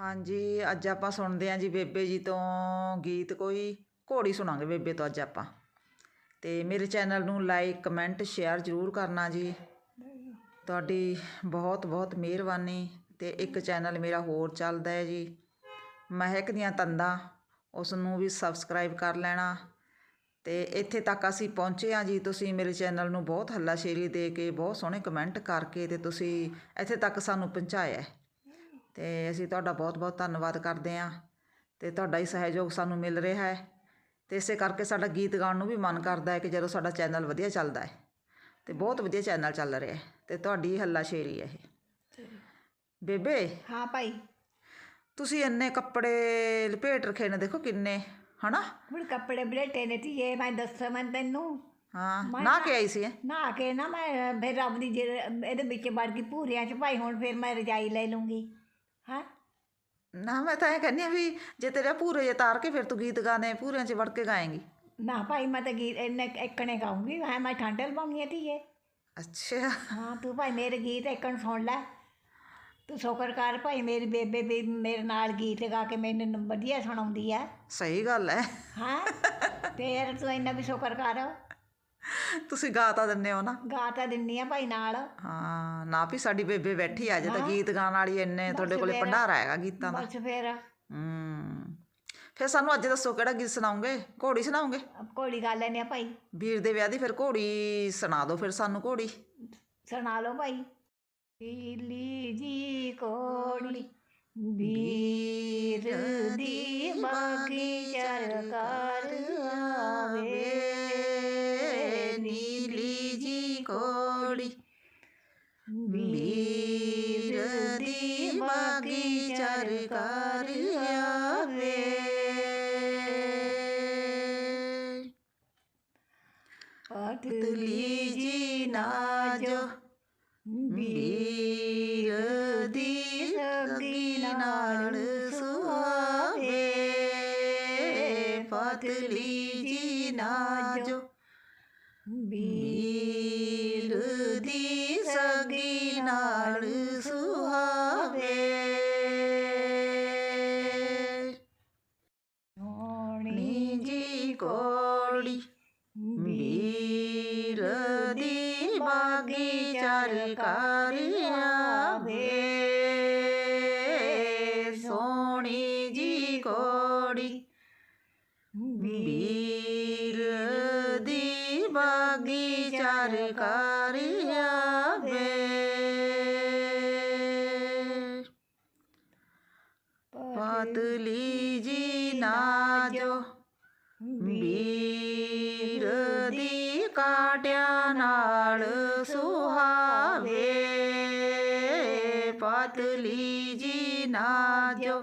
ਹਾਂਜੀ, ਅੱਜ ਆਪਾਂ ਸੁਣਦੇ ਹਾਂ ਜੀ ਬੇਬੇ ਜੀ ਤੋਂ ਗੀਤ ਕੋਈ। ਘੋੜੀ ਸੁਣਾਂਗੇ ਬੇਬੇ ਤੋਂ ਅੱਜ ਆਪਾਂ। ਅਤੇ ਮੇਰੇ ਚੈਨਲ ਨੂੰ ਲਾਈਕ, ਕਮੈਂਟ, ਸ਼ੇਅਰ ਜ਼ਰੂਰ ਕਰਨਾ ਜੀ। ਤੁਹਾਡੀ ਬਹੁਤ ਬਹੁਤ ਮਿਹਰਬਾਨੀ ਅਤੇ ਇੱਕ ਚੈਨਲ ਮੇਰਾ ਹੋਰ ਚੱਲਦਾ ਹੈ ਜੀ। ਮਹਿਕ ਦੀਆਂ ਤੰਦਾਂ ਉਸ ਨੂੰ ਵੀ ਸਬਸਕ੍ਰਾਈਬ ਕਰ ਲੈਣਾ। ਅਤੇ ਇੱਥੇ ਤੱਕ ਅਸੀਂ ਪਹੁੰਚੇ ਹਾਂ ਜੀ। ਤੁਸੀਂ ਮੇਰੇ ਚੈਨਲ ਨੂੰ ਬਹੁਤ ਹੱਲਾਸ਼ੇਰੀ ਦੇ ਕੇ, ਬਹੁਤ ਸੋਹਣੇ ਕਮੈਂਟ ਕਰਕੇ ਅਤੇ ਤੁਸੀਂ ਇੱਥੇ ਤੱਕ ਸਾਨੂੰ ਪਹੁੰਚਾਇਆ ਤੇ ਅਸੀਂ ਤੁਹਾਡਾ ਬਹੁਤ-ਬਹੁਤ ਧੰਨਵਾਦ ਕਰਦੇ ਹਾਂ ਤੇ ਤੁਹਾਡਾ ਹੀ ਸਹਿਯੋਗ ਸਾਨੂੰ ਮਿਲ ਰਿਹਾ ਹੈ ਤੇ ਇਸੇ ਕਰਕੇ ਸਾਡਾ ਗੀਤ ਗਾਉਣ ਨੂੰ ਵੀ ਮਨ ਕਰਦਾ ਹੈ ਕਿ ਜਦੋਂ ਸਾਡਾ ਚੈਨਲ ਵਧੀਆ ਚੱਲਦਾ ਹੈ ਤੇ ਬਹੁਤ ਵਧੀਆ ਚੈਨਲ ਚੱਲ ਰਿਹਾ ਹੈ ਤੇ ਤੁਹਾਡੀ ਹੱਲਾਸ਼ੇਰੀ ਹੈ ਇਹ। ਬੇਬੇ? ਹਾਂ ਭਾਈ। ਤੁਸੀਂ ਇੰਨੇ ਕੱਪੜੇ ਲਪੇਟ ਰੱਖੇ ਨੇ ਦੇਖੋ ਕਿੰਨੇ ਹਨਾ? ਹੁਣ ਕੱਪੜੇ ਬਲੇਟੇ ਨੇ ਧੀਏ ਮੈਂ ਦੱਸਾਂ ਮੈਂ ਤੈਨੂੰ। ਹਾਂ ਨਾ ਕੇ ਆਈ ਸੀ ਇਹ? ਨਹਾ ਕੇ ਨਾ ਮੈਂ ਫਿਰ ਰੱਬ ਦੀ ਜੇ ਇਹਦੇ ਵਿੱਚ ਵੜ ਗਈ ਭੂਰਿਆਂ 'ਚ। ਭਾਈ ਹੁਣ ਫਿਰ ਮੈਂ ਰਜਾਈ ਲੈ ਲੂੰਗੀ। ਹਾਂ? ਨਾ ਮੈਂ ਤਾਂ ਇਹ ਕਹਿੰਦੀ ਆ ਵੀ ਜੇ ਤੇਰੇ ਪੂਰੇ ਜੇ ਤਾਰ ਕੇ ਫਿਰ ਤੂੰ ਗੀਤ ਗਾਣੇ ਪੂਰਿਆਂ 'ਚ ਵੜ ਕੇ ਗਾਏਂਗੀ। ਨਾ ਭਾਈ ਮੈਂ ਤਾਂ ਗੀਤ ਇੰਨੇ ਇੱਕਣੇ ਗਾਉਂਗੀ ਹਾਂ ਮੈਂ ਠੰਡਲ ਪਾਉਣੀ ਆ ਧੀਏ ਅੱਛਾ। ਹਾਂ ਤੂੰ ਭਾਈ ਮੇਰੇ ਗੀਤ ਇੱਕਣ ਸੁਣ ਲੈ। ਤੂੰ ਸ਼ੁਕਰ ਕਰ ਭਾਈ ਮੇਰੀ ਬੇਬੇ ਵੀ ਮੇਰੇ ਨਾਲ ਗੀਤ ਗਾ ਕੇ ਮੈਨੂੰ ਵਧੀਆ ਸੁਣਾਉਂਦੀ ਆ ਸਹੀ ਗੱਲ ਹੈ। ਹਾਂ? ਫੇਰ ਤੂੰ ਇੰਨਾ ਵੀ ਸ਼ੁਕਰ ਕਰ। ਤੁਸੀਂ ਗਾ ਤਾਂ ਦਿੰਦੇ ਹੋ ਨਾ। ਗਾ ਤਾਂ ਦਿੰਨੀ ਆ ਭਾਈ ਨਾਲ। ਹਾਂ ਨਾ ਵੀ ਸਾਡੀ ਬੇਬੇ ਬੈਠੀ ਆ, ਅੱਜ ਤਾਂ ਗੀਤ ਗਾਣ ਵਾਲੀ ਇੰਨੇ ਤੁਹਾਡੇ ਕੋਲੇ। ਭੰਡਾਰਾ ਹੈਗਾ ਗੀਤਾਂ ਦਾ। ਬਸ ਫੇਰ। ਹੂੰ ਫਿਰ ਸਾਨੂੰ ਅੱਜ ਦੱਸੋ ਕਿਹੜਾ ਗੀਤ ਸੁਣਾਓਗੇ? ਘੋੜੀ ਸੁਣਾਓਗੇ? ਘੋੜੀ ਗਾ ਲੈਨੇ ਆ ਭਾਈ। ਵੀਰ ਦੇ ਵਿਆਹ ਦੀ ਫਿਰ ਘੋੜੀ ਸੁਣਾ ਦਿਓ ਫਿਰ ਸਾਨੂੰ ਘੋੜੀ। ਸੁਣਾ ਲਓ ਭਾਈ। ਪੀਲੀ ਜੀ ਕੋੜੀ ਵੀਰ ਦੀ ਬਾਗੀ ਚਰਕਾਰ ਵੀਰ ਦੀ ਬਾਗੀ ਚਰਕਾਰ ਆਵੇ। ਪਤਲੀ ਜੀ ਨਾਜੋ ਵੀਰ ਦੀ ਸਗੀ ਨਾਲ ਸੁਹਾਵੇ ਪਤਲੀ ਜੀ ਨਾਜੋ ਵੀਰ ਦੀ ਕਾਟਿਆਂ ਨਾਲ ਸੁਹਾਵੇ, ਪਤਲੀ ਜੀ ਨਾਜੋ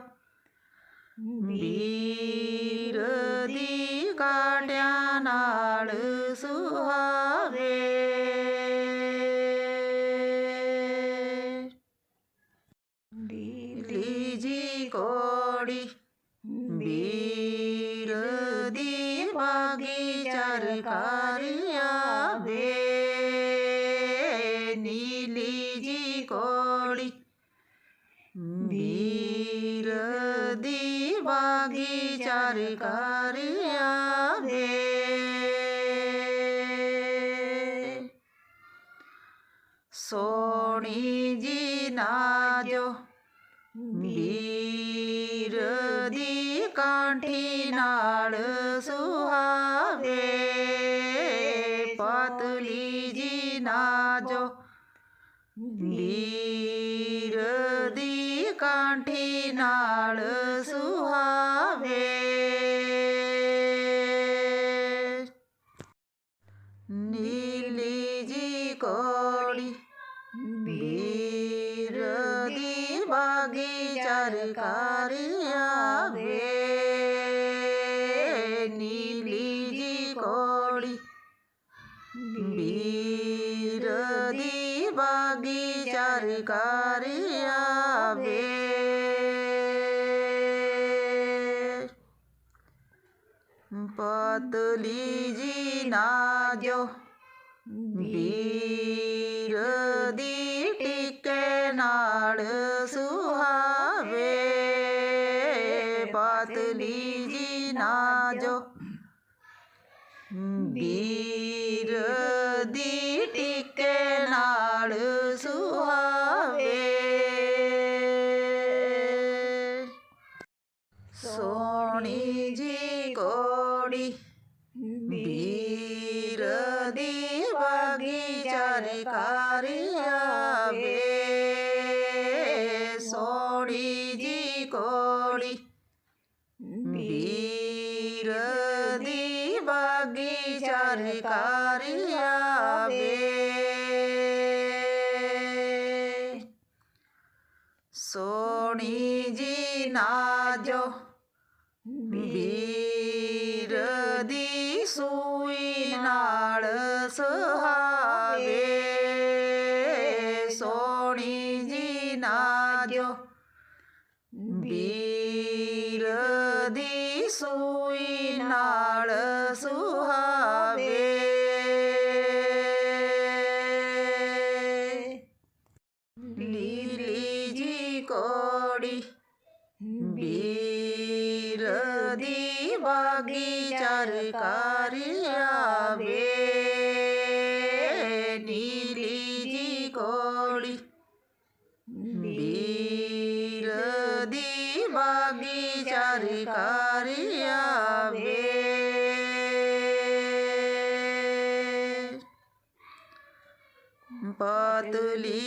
ਵੀਰ ਦੀ ਕਾਟਿਆਂ ਨਾਲ ਸੁਹਾਵੇ। ਲੀ ਜੀ ਕੋੜੀ, ਵੀਰ ਚਰਕਾਰ ਆਵੇ ਨੀਲੀ ਜੀ ਕੋੜੀ ਵੀਰ ਦੀ ਬਾਗੀ ਚਰਕਾਰ ਆਵੇ ਸੋਹਣੀ ਜੀ ਨਾਜੋ, ਵੀਰ ਦੀ ਕਾਂਠੀ ਨਾਲ ਸੁਹਾਵੇ ਕਾਂਠੀ ਨਾਲ ਸੁਹਾਵੇ। ਨੀਲੀ ਜੀ ਕੋੜੀ ਵੀਰ ਦੀ ਬਾਗੀ ਚਰਕਾਰ ਆਵੇ। ਨੀਲੀ ਜੀ ਕੋੜੀ ਬੀਰ ਦੀ ਬਾਗੀ ਚਰਕਾਰ ਆਵੇ। ਪਤਲੀ ਜੀ ਨਾਜੋ ਵੀਰ ਦੀ ਟਿੱਕੇ ਨਾਲ ਸੁਹਾਵੇ ਪਤਲੀ ਜੀ ਨਾਜੋ ਵੀਰ ਦੀ ਟਿੱਕੇ ਨਾਲ ਬਾਗੀ ਚਰਕਾਰੀ ਆਵੇ, ਸੋਹਣੀ ਜੀ ਕੋੜੀ ਵੀਰ ਦੀ ਬਾਗੀ ਚਰਕਾਰੀ ਆਵੇ। ਸੋਹਣੀ ਜੀ ਨਾਜੋ, ਵੀਰ ਦੀ ਸੂਈ ਬਾਗੀ ਚਰਕਾਰੀ ਆਵੇ। ਨੀਲੀ ਜੀ ਕੋੜੀ। ਵੀਰ ਦੀ ਬਾਗੀ ਚਰਕਾਰੀ ਆਵੇ। ਪਤਲੀ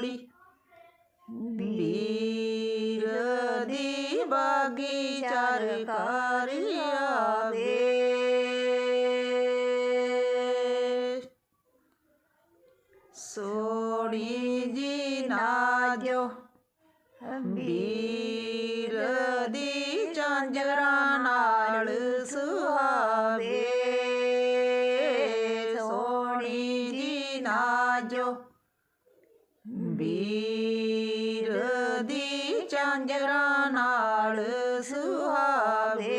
ਕੋੜੀ ਵੀਰ ਦੀ ਬਾਗੀ ਚਰਕਾਰੀ ਆਵੇ ਸੋਹਣੀ ਜੀ ਨਾਜੋ ਵੀਰ ਦੀ ਚਾਂਜਰਾ ਨਾਲ ਸੁਹਾਵੇ। ਚਾਂਜਰਾ ਨਾਲ ਸੁਹਾਵੇ।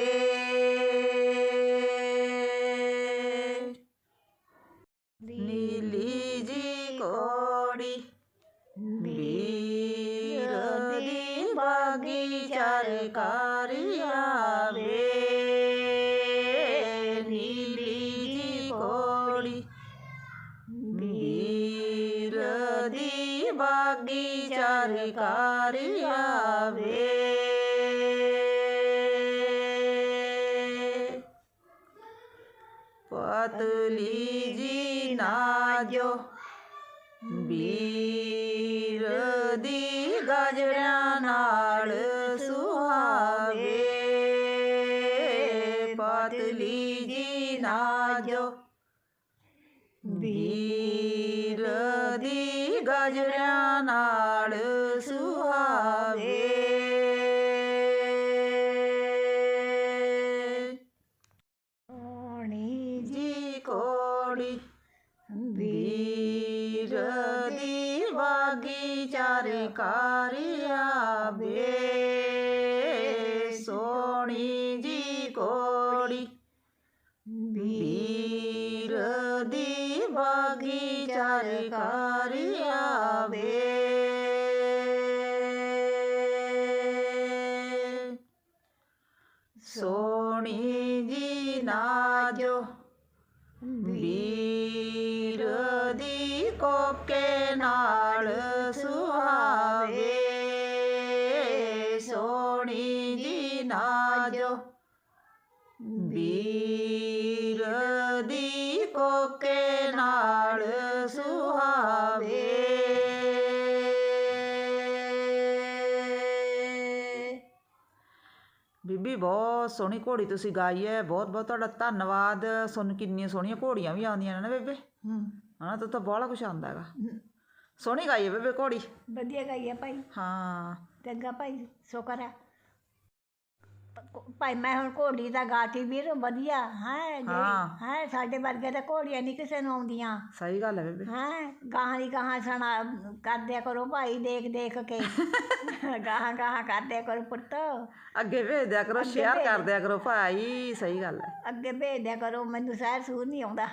ਨੀਲੀ ਜੀ ਕੋੜੀ ਵੀਰ ਦੀ ਬਾਗੀ ਚਰਕਾਰੀ ਪਤਲੀ ਜੀ। ਨਾਜੋ ਵੀਰ ਦੀ ਗਜਰਾਂ ਨਾਲ ਸੁਹਾਵੇ। ਪਤਲੀ ਜੀ। ਨਾਜੋ ਵੀਰ ਦੀ ਗਜਰਾਂ ਨਾਲ ਸੁਹਾਵੇ। ਚਰਕਾਰੀ ਆਵੇ ਸੋਣੀ ਜੀ ਕੋੜੀ। ਵੀਰ ਦੀ ਵਾਗੀ ਚਰਕਾਰੀ ਆਵੇ ਸੋਹਣੀ ਨਾਜੋ ਵੀਰ ਦੀ ਕੋਕੇ ਨਾਲ ਸੁਹਾਵੇ। ਬੀਬੀ ਬਹੁਤ ਸੋਹਣੀ ਘੋੜੀ ਤੁਸੀਂ ਗਾਈ ਹੈ। ਬਹੁਤ ਬਹੁਤ ਤੁਹਾਡਾ ਧੰਨਵਾਦ। ਤੁਹਾਨੂੰ ਕਿੰਨੀਆਂ ਸੋਹਣੀਆਂ ਘੋੜੀਆਂ ਵੀ ਆਉਂਦੀਆਂ ਨੇ ਨਾ ਬੇਬੇ। ਹੂੰ। ਹਨਾ ਤਾਂ ਤਾਂ ਬਹੁਤ ਕੁਝ ਆਉਂਦਾ ਹੈਗਾ। ਸੋਹਣੀ ਗਾਈ ਹੈ ਬੇਬੇ ਘੋੜੀ। ਵਧੀਆ ਗਈ ਆ ਭਾਈ। ਹਾਂ। ਚੰਗਾ ਭਾਈ ਸ਼ੁਕਰ ਹੈ। ਭਾਈ ਮੈਂ ਹੁਣ ਘੋੜੀ ਦਾ ਗਾਤੀ ਵੀਰ ਵਧੀਆ ਹੈ ਹਾਂ। ਹੈ ਸਾਡੇ ਵਰਗੇ ਤਾਂ ਘੋੜੀਆਂ ਨਹੀਂ ਕਿਸੇ ਨੂੰ ਆਉਂਦੀਆਂ। ਸਹੀ ਗੱਲ ਹੈ ਬੇਬੇ। ਹੈ ਗਾਹਾਂ ਦੀ ਗਾਹਾਂ ਸੁਣਾ ਕਰਦਿਆ ਕਰੋ ਭਾਈ ਦੇਖ ਦੇਖ ਕੇ। ਗਾਹਾਂ ਗਾਹਾਂ ਕਰਦਿਆ ਕਰੋ ਪੁੱਤ। ਅੱਗੇ ਭੇਜ ਦਿਆ ਕਰੋ ਸ਼ੇਅਰ ਕਰ ਦਿਆ ਕਰੋ ਭਾਈ ਸਹੀ ਗੱਲ ਹੈ। ਅੱਗੇ ਭੇਜਦਿਆ ਕਰੋ ਮੈਨੂੰ ਸਹਿਰ ਸੂਰ ਨਹੀਂ ਆਉਂਦਾ।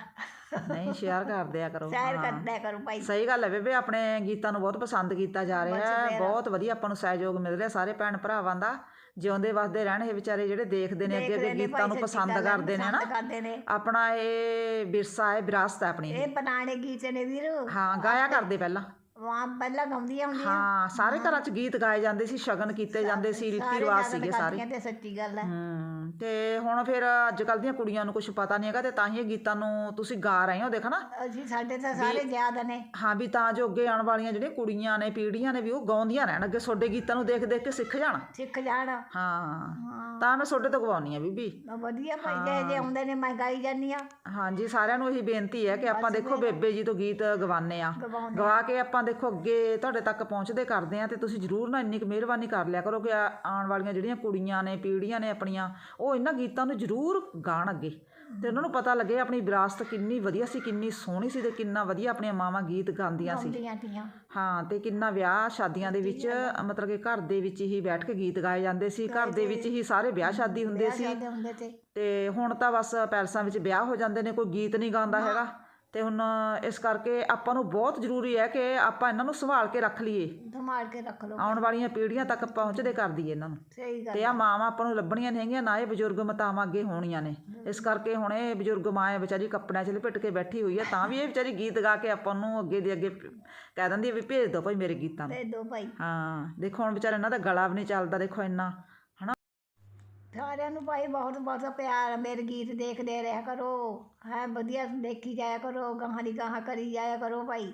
ਨਹੀਂ ਸ਼ੇਅਰ ਕਰ ਦਿਆ ਕਰੋ। ਸਹਿਰ ਹਾਂ। ਕਰਦਿਆ ਕਰੋ ਭਾਈ। ਸਹੀ ਗੱਲ ਹੈ ਬੇਬੇ ਆਪਣੇ ਗੀਤਾਂ ਨੂੰ ਬਹੁਤ ਪਸੰਦ ਕੀਤਾ ਜਾ ਰਿਹਾ ਹੈ। ਬਹੁਤ ਵਧੀਆ ਆਪਾਂ ਨੂੰ ਸਹਿਯੋਗ ਮਿਲ ਰਿਹਾ ਸਾਰੇ ਭੈਣ ਭਰਾਵਾਂ ਦਾ। ਜਿਉਂਦੇ ਵਸਦੇ ਰਹਿਣ ਇਹ ਵਿਚਾਰੇ ਜਿਹੜੇ ਦੇਖਦੇ ਨੇ ਅੱਗੇ ਅੱਗੇ ਗੀਤਾਂ ਨੂੰ ਪਸੰਦ ਕਰਦੇ ਨੇ ਨਾ। ਆਪਣਾ ਇਹ ਵਿਰਸਾ ਹੈ ਵਿਰਾਸਤ ਹੈ ਆਪਣੀ ਇਹ ਪੁਰਾਣੇ ਗੀਤ ਨੇ ਵੀਰ। ਹਾਂ ਗਾਇਆ ਕਰਦੇ ਪਹਿਲਾਂ। ਵਾਂ ਪਹਿਲਾਂ ਗਾਉਂਦੀਆਂ ਹੁੰਦੀਆਂ। ਹਾਂ ਸਾਰੇ ਘਰਾਂ 'ਚ ਗੀਤ ਗਾਏ ਜਾਂਦੇ ਸੀ ਸ਼ਗਨ ਕੀਤੇ ਜਾਂਦੇ ਸੀ ਰੀਤੀ ਰਿਵਾਜ ਸੀਗੇ ਸਾਰੇ। ਸੱਚੀ ਗੱਲ ਹੈ ਹੂੰ। ਤੇ ਹੁਣ ਫਿਰ ਅੱਜ ਕੱਲ ਦੀਆਂ ਕੁੜੀਆਂ ਨੂੰ ਕੁਝ ਪਤਾ ਨਹੀਂ ਹੈਗਾ ਤੇ ਤਾਂ ਹੀ ਇਹ ਗੀਤਾਂ ਨੂੰ ਤੁਸੀਂ ਗਾ ਰਹੇ ਹੋ ਦੇਖ ਨਾ ਅਸੀਂ ਸਾਡੇ ਤਾਂ ਸਾਰੇ ਯਾਦ ਨੇ। ਹਾਂ ਵੀ ਤਾਂ ਜੋ ਅੱਗੇ ਆਉਣ ਵਾਲੀਆਂ ਜਿਹੜੀਆਂ ਕੁੜੀਆਂ ਨੇ ਪੀੜ੍ਹੀਆਂ ਨੇ ਵੀ ਉਹ ਗਾਉਂਦੀਆਂ ਰਹਿਣ ਅੱਗੇ ਤੁਹਾਡੇ ਗੀਤਾਂ ਨੂੰ ਦੇਖ ਦੇਖ ਕੇ ਸਿੱਖ ਜਾਣ। ਸਿੱਖ ਜਾਣ। ਹਾਂ ਤਾਂ ਮੈਂ ਤੁਹਾਡੇ ਤੋਂ ਗਵਾਉਣੀ ਆ ਬੀਬੀ। ਵਧੀਆ ਭਾਈ ਜੇ ਜੇ ਆਉਂਦੇ ਨੇ ਮੈਂ ਗਾਈ ਜਾਂਦੀ ਆ ਹਾਂਜੀ ਸਾਰਿਆਂ ਨੂੰ ਇਹੀ ਬੇਨਤੀ ਹੈ ਕਿ ਆਪਾਂ ਦੇਖੋ ਬੇਬੇ ਜੀ ਤੋਂ ਗੀਤ ਗਵਾਉਂਦੇ ਆ ਗਵਾ ਕੇ ਆਪਾਂ ਦੇਖੋ ਅੱਗੇ ਤੁਹਾਡੇ ਤੱਕ ਪਹੁੰਚਦੇ ਕਰਦੇ ਆ ਤੇ ਤੁਸੀਂ ਜਰੂਰ ਨਾ ਇੰਨੀ ਕੁ ਮਿਹਰਬਾਨੀ ਕਰ ਲਿਆ ਕਰੋ ਕਿ ਆਉਣ ਵਾਲੀਆਂ ਜਿਹੜੀਆਂ ਕੁੜੀਆਂ ਨੇ ਪੀੜ੍ਹੀਆਂ ਨੇ ਆਪਣੀਆਂ ਉਹ ਇਹਨਾਂ ਗੀਤਾਂ ਨੂੰ ਜਰੂਰ ਗਾਣ ਅੱਗੇ। ਤੇ ਉਹਨਾਂ ਨੂੰ ਪਤਾ ਲੱਗੇ ਆਪਣੀ ਵਿਰਾਸਤ ਕਿੰਨੀ ਵਧੀਆ ਸੀ ਕਿੰਨੀ ਸੋਹਣੀ ਸੀ ਤੇ ਕਿੰਨਾ ਵਧੀਆ ਆਪਣੀਆਂ ਮਾਵਾਂ ਗੀਤ ਗਾਉਂਦੀਆਂ ਸੀ। ਹਾਂ ਤੇ ਕਿੰਨਾ ਵਿਆਹ ਸ਼ਾਦੀਆਂ ਦੇ ਵਿੱਚ ਮਤਲਬ ਕਿ ਘਰ ਦੇ ਵਿੱਚ ਹੀ ਬੈਠ ਕੇ ਗੀਤ ਗਾਏ ਜਾਂਦੇ ਸੀ ਘਰ ਦੇ ਵਿੱਚ ਹੀ ਸਾਰੇ ਵਿਆਹ ਸ਼ਾਦੀ ਹੁੰਦੇ ਸੀ। ਤੇ। ਹੁਣ ਤਾਂ ਬਸ ਪੈਲਸਾਂ ਵਿੱਚ ਵਿਆਹ ਹੋ ਜਾਂਦੇ ਨੇ ਕੋਈ ਗੀਤ ਨਹੀਂ ਗਾਉਂਦਾ ਹੈਗਾ। ਤੇ ਹੁਣ ਇਸ ਕਰਕੇ ਆਪਾਂ ਨੂੰ ਬਹੁਤ ਜ਼ਰੂਰੀ ਹੈ ਕਿ ਆਪਾਂ ਇਹਨਾਂ ਨੂੰ ਸੰਭਾਲ ਕੇ ਰੱਖ ਲਈਏ। ਸੰਭਾਲ ਕੇ ਰੱਖ ਲਓ। ਆਉਣ ਵਾਲੀਆਂ ਪੀੜ੍ਹੀਆਂ ਤੱਕ ਪਹੁੰਚਦੇ ਕਰ ਦਈਏ ਇਹਨਾਂ ਨੂੰ। ਸਹੀ ਗੱਲ ਤੇ ਆ ਮਾਵਾਂ ਆਪਾਂ ਨੂੰ ਲੱਭਣੀਆਂ ਨਹੀਂ ਹੈਗੀਆਂ ਨਾ ਇਹ ਬਜ਼ੁਰਗ ਮਾਤਾਵਾਂ ਅੱਗੇ ਹੋਣੀਆਂ ਨੇ। ਇਸ ਕਰਕੇ ਹੁਣ ਇਹ ਬਜ਼ੁਰਗ ਮਾਂ ਹੈ ਵਿਚਾਰੀ ਕੱਪੜਿਆਂ 'ਚ ਲਪੇਟ ਕੇ ਬੈਠੀ ਹੋਈ ਹੈ ਤਾਂ ਵੀ ਇਹ ਵਿਚਾਰੀ ਗੀਤ ਗਾ ਕੇ ਆਪਾਂ ਨੂੰ ਅੱਗੇ ਦੇ ਅੱਗੇ ਕਹਿ ਦਿੰਦੀ ਹੈ ਵੀ ਭੇਜ ਦਿਓ ਭਾਈ ਮੇਰੇ ਗੀਤਾਂ ਨੂੰ। ਤੇ ਦੋ ਭਾਈ। ਹਾਂ ਦੇਖੋ ਹੁਣ ਵਿਚਾਰੇ ਇਹਨਾਂ ਦਾ ਗਲਾ ਵੀ ਨਹੀਂ ਚੱਲਦਾ ਦੇਖੋ ਇੰਨਾ। ਸਾਰਿਆਂ ਨੂੰ ਭਾਈ ਬਹੁਤ ਬਹੁਤ ਪਿਆਰ, ਮੇਰੇ ਗੀਤ ਦੇਖਦੇ ਰਿਹਾ ਕਰੋ। ਹੈ, ਵਧੀਆ ਦੇਖੀ ਜਾਇਆ ਕਰੋ, ਗਾਹਾਂ ਦੀ ਗਾਹਾਂ ਕਰੀ ਜਾਇਆ ਕਰੋ ਭਾਈ।